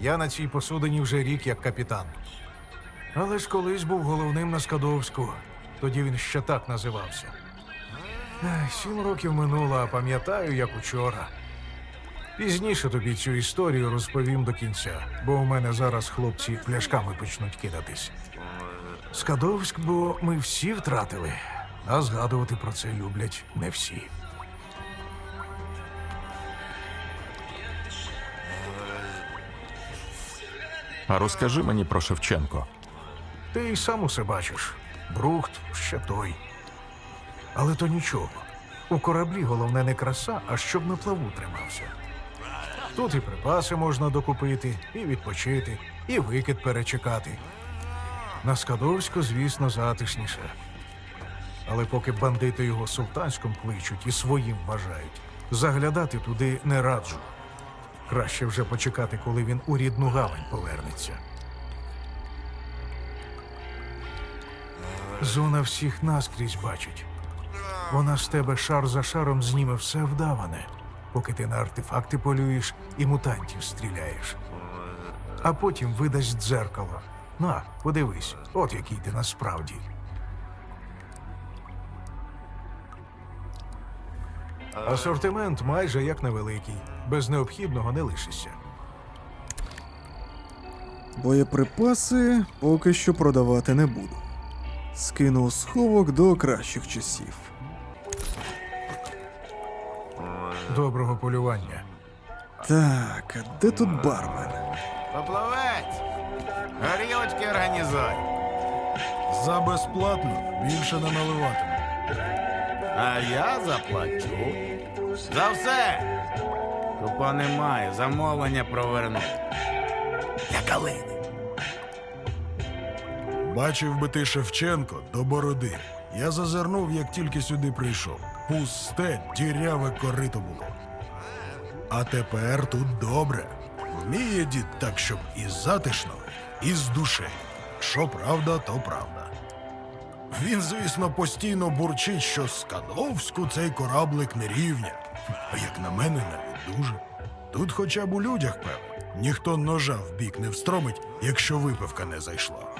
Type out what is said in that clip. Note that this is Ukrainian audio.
Я на цій посудині вже рік як капітан. Але ж колись був головним на Скадовську. Тоді він ще так називався. Сім років минуло, а пам'ятаю, як учора. Пізніше тобі цю історію розповім до кінця, бо у мене зараз хлопці пляшками почнуть кидатись. Скадовськ, бо ми всі втратили, а згадувати про це люблять не всі. А розкажи мені про Шевченко. Ти й сам усе бачиш. Брухт ще той. Але то нічого. У кораблі головне не краса, а щоб на плаву тримався. Тут і припаси можна докупити, і відпочити, і викид перечекати. На Скадовську, звісно, затишніше. Але поки бандити його султанськом кличуть і своїм вважають, заглядати туди не раджу. Краще вже почекати, коли він у рідну гавань повернеться. Зона всіх наскрізь бачить. Вона з тебе шар за шаром зніме все вдаване, поки ти на артефакти полюєш і мутантів стріляєш. А потім видасть дзеркало. На, подивись, от який ти насправді. Асортимент майже як невеликий, без необхідного не лишишся. Боєприпаси поки що продавати не буду. Скину сховок до кращих часів. Доброго полювання. Так, а де тут бармен? Поплавець! Горілочки організуй. За безплатно більше не наливатиму. А я заплачу. За все. Тупо немає, замовлення проверну. Я калини. Бачив би ти Шевченко до бороди. Я зазирнув, як тільки сюди прийшов. Пусте, діряве корито було. А тепер тут добре. Вміє дід так, щоб і затишно, і з душею. Що правда, то правда. Він, звісно, постійно бурчить, що Скадовську цей кораблик не рівня. А як на мене, навіть дуже. Тут хоча б у людях певно. Ніхто ножа в бік не встромить, якщо випивка не зайшла.